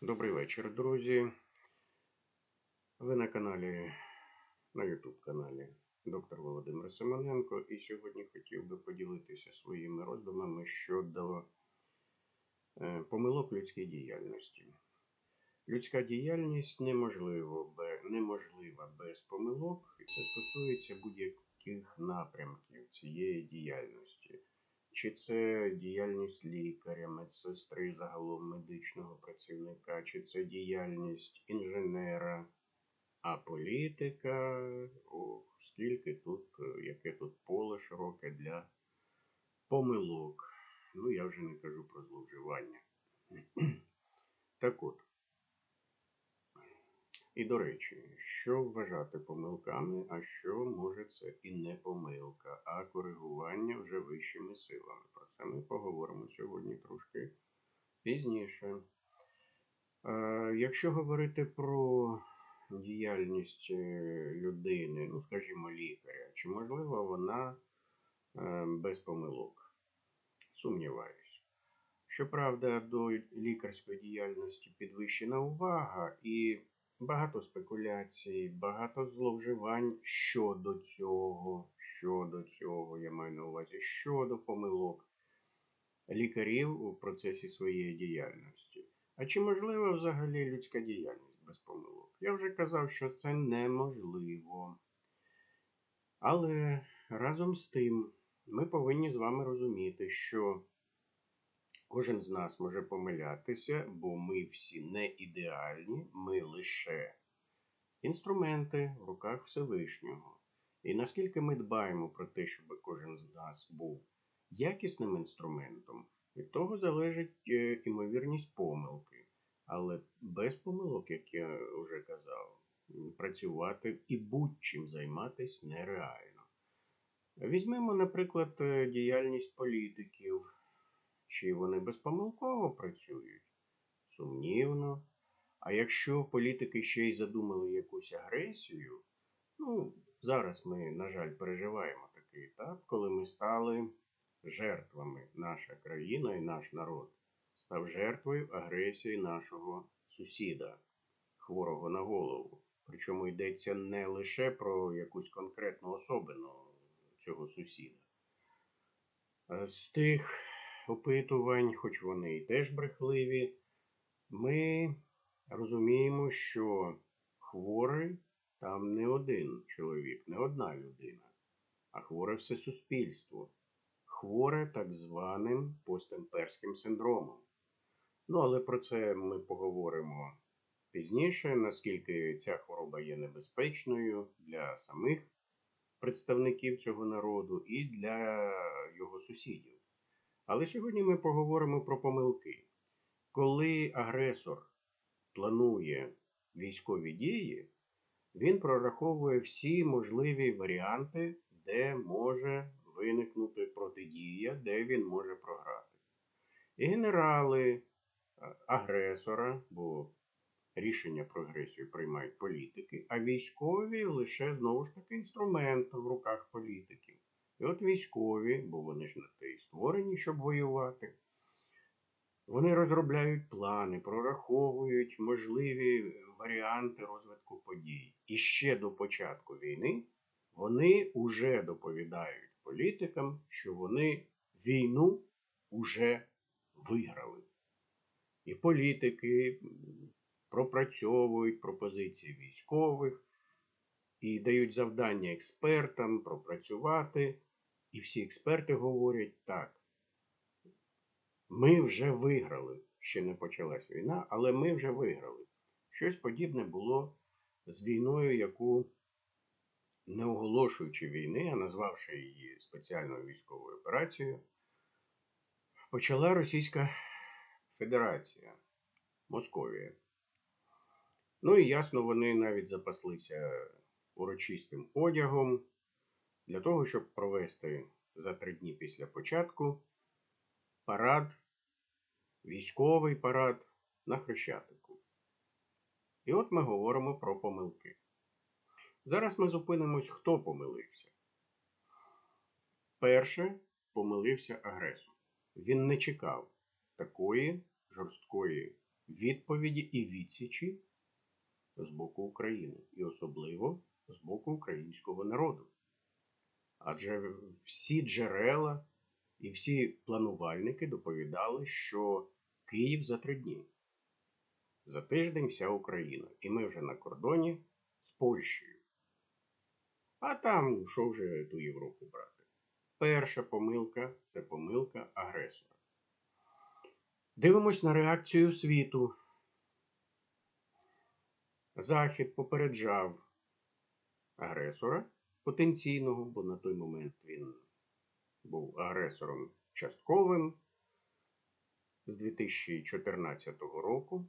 Добрий вечір, друзі. Ви на каналі, на YouTube каналі доктор Володимир Симоненко. І сьогодні хотів би поділитися своїми роздумами щодо е, помилок в людській діяльності. Людська діяльність неможливо, бе- неможлива без помилок, і це стосується будь-яких напрямків цієї діяльності. Чи це діяльність лікаря, медсестри, загалом медичного працівника, чи це діяльність інженера, а політика, ох, скільки тут, яке тут поле широке для помилок. Ну, я вже не кажу про зловживання. Так от. І до речі, що вважати помилками, а що може це і не помилка, а коригування вже вищими силами. Про це ми поговоримо сьогодні трошки пізніше. Е, Якщо говорити про діяльність е, людини, ну скажімо, лікаря, чи можливо вона е, без помилок? Сумніваюсь. Щоправда, до лікарської діяльності підвищена увага і багато спекуляцій, багато зловживань щодо цього, щодо цього, я маю на увазі, щодо помилок лікарів у процесі своєї діяльності. А чи можлива взагалі людська діяльність без помилок? Я вже казав, що це неможливо. Але разом з тим ми повинні з вами розуміти, що кожен з нас може помилятися, бо ми всі не ідеальні, ми лише інструменти в руках Всевишнього. І наскільки ми дбаємо про те, щоб кожен з нас був якісним інструментом, від того залежить е, імовірність помилки. Але без помилок, як я вже казав, працювати і будь-чим займатися нереально. Візьмемо, наприклад, е, діяльність політиків. Чи вони безпомилково працюють? Сумнівно. А якщо політики ще й задумали якусь агресію, ну, зараз ми, на жаль, переживаємо такий етап, коли ми стали жертвами, наша країна і наш народ став жертвою агресії нашого сусіда, хворого на голову. Причому йдеться не лише про якусь конкретну особину цього сусіда. Е, З тих опитувань, хоч вони і теж брехливі, ми розуміємо, що хворий там не один чоловік, не одна людина, а хворе все суспільство. Хворе так званим постімперським синдромом. Ну, але про це ми поговоримо пізніше, наскільки ця хвороба є небезпечною для самих представників цього народу і для його сусідів. Але сьогодні ми поговоримо про помилки. Коли агресор планує військові дії, він прораховує всі можливі варіанти, де може виникнути протидія, де він може програти. І генерали е, агресора, бо рішення про агресію приймають політики, а військові лише знову ж таки інструмент в руках політиків. І от військові, бо вони ж на те і створені, щоб воювати, вони розробляють плани, прораховують можливі варіанти розвитку подій. І ще до початку війни вони вже доповідають політикам, що вони війну вже виграли. І політики пропрацьовують пропозиції військових і дають завдання експертам пропрацювати. І всі експерти говорять так. Ми вже виграли. Ще не почалась війна, але ми вже виграли. Щось подібне було з війною, яку, не оголошуючи війни, а назвавши її спеціальною військовою операцією, почала Російська Федерація, Московія. Ну і ясно, вони навіть запаслися урочистим одягом для того, щоб провести за три дні після початку парад, військовий парад на Хрещатику. І от ми говоримо про помилки. Зараз ми зупинимось, хто помилився. Перше помилився агресор. Він не чекав такої жорсткої відповіді і відсічі з боку України, і особливо з боку українського народу. Адже всі джерела і всі планувальники доповідали, що Київ за три дні. За тиждень вся Україна. І ми вже на кордоні з Польщею. А там що вже ту Європу брати? Перша помилка це помилка агресора. Дивимось на реакцію світу. Захід попереджав агресора потенційного, бо на той момент він був агресором частковим з 2014 року.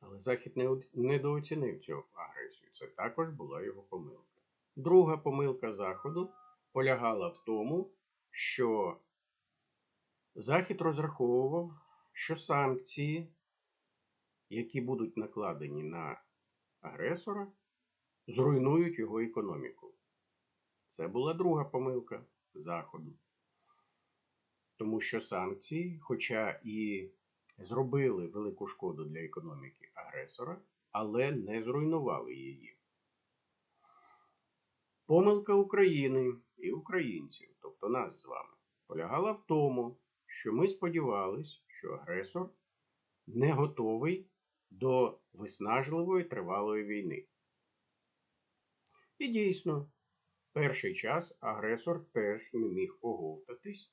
Але Захід не недооцінив цю агресію. Це також була його помилка. Друга помилка Заходу полягала в тому, що Захід розраховував, що санкції, які будуть накладені на агресора, зруйнують його економіку. Це була друга помилка Заходу. Тому що санкції, хоча і зробили велику шкоду для економіки агресора, але не зруйнували її. Помилка України і українців, тобто нас з вами, полягала в тому, що ми сподівались, що агресор не готовий до виснажливої тривалої війни. І дійсно, перший час агресор теж не міг оговтатись,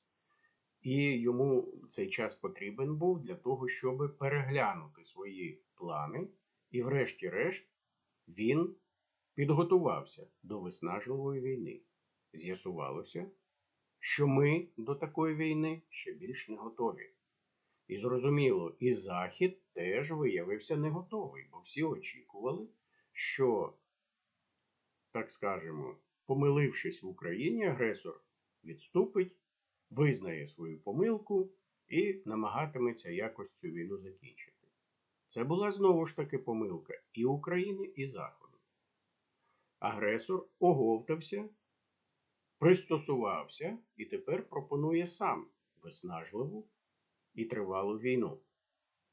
і йому цей час потрібен був для того, щоб переглянути свої плани, і, врешті-решт, він підготувався до виснажливої війни. З'ясувалося, що ми до такої війни ще більш не готові. І зрозуміло, і Захід теж виявився не готовий, бо всі очікували, що, так скажемо, помилившись в Україні, агресор відступить, визнає свою помилку і намагатиметься якось цю війну закінчити. Це була знову ж таки помилка і України, і Заходу. Агресор оговтався, пристосувався і тепер пропонує сам виснажливу і тривалу війну,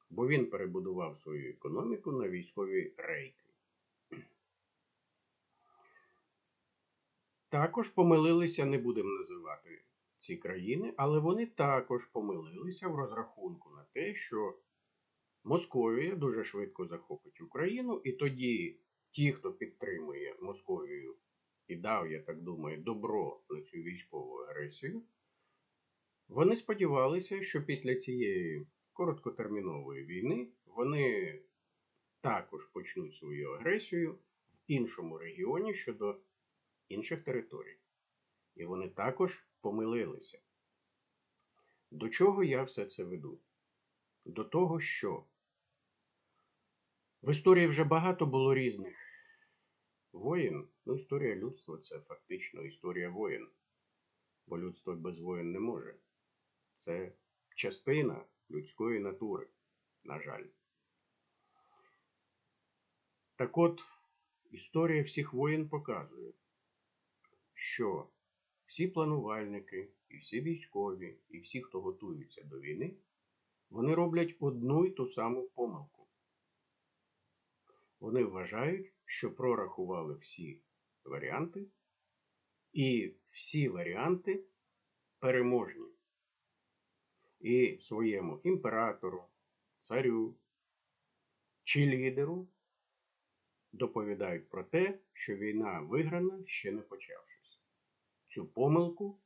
бо він перебудував свою економіку на військові рейки. Також помилилися, не будемо називати ці країни, але вони також помилилися в розрахунку на те, що Московія дуже швидко захопить Україну, і тоді ті, хто підтримує Московію і дав, я так думаю, добро на цю військову агресію, вони сподівалися, що після цієї короткотермінової війни вони також почнуть свою агресію в іншому регіоні щодо інших територій. І вони також помилилися. До чого я все це веду? До того, що в історії вже багато було різних воєн. Ну, історія людства це фактично історія воєн, бо людство без воєн не може. Це частина людської натури, на жаль. Так от, історія всіх воєн показує, що всі планувальники, і всі військові, і всі, хто готуються до війни, вони роблять одну й ту саму помилку. Вони вважають, що прорахували всі варіанти, і всі варіанти переможні. І своєму імператору, царю чи лідеру доповідають про те, що війна виграна, ще не почавшись. Цю помилку,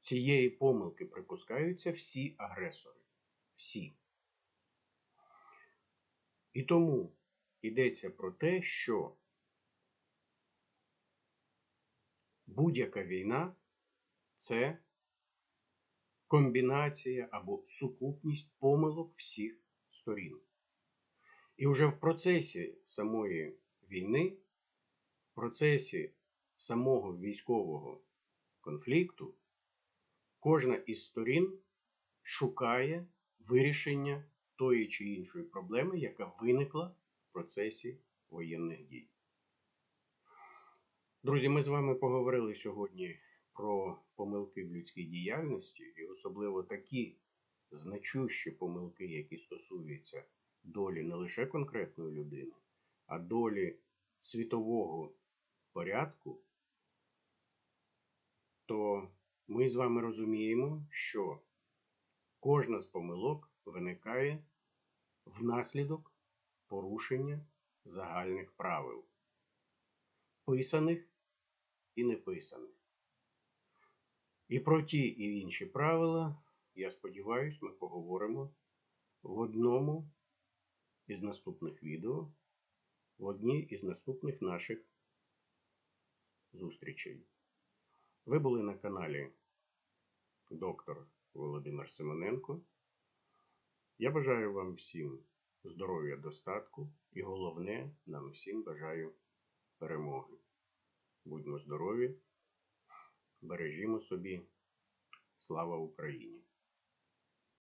цієї помилки припускаються всі агресори. Всі. І тому йдеться про те, що будь-яка війна це комбінація або сукупність помилок всіх сторін. І вже в процесі самої війни, в процесі самого військового конфлікту, кожна із сторін шукає вирішення тої чи іншої проблеми, яка виникла в процесі воєнних дій. Друзі, ми з вами поговорили сьогодні про помилки в людській діяльності, і особливо такі значущі помилки, які стосуються долі не лише конкретної людини, а долі світового порядку, то ми з вами розуміємо, що кожна з помилок виникає внаслідок порушення загальних правил, писаних і неписаних. І про ті і інші правила, я сподіваюся, ми поговоримо в одному із наступних відео, в одній із наступних наших зустрічей. Ви були на каналі доктор Володимир Симоненко. Я бажаю вам всім здоров'я, достатку і головне, нам всім бажаю перемоги. Будьмо здорові, бережімо собі. Слава Україні!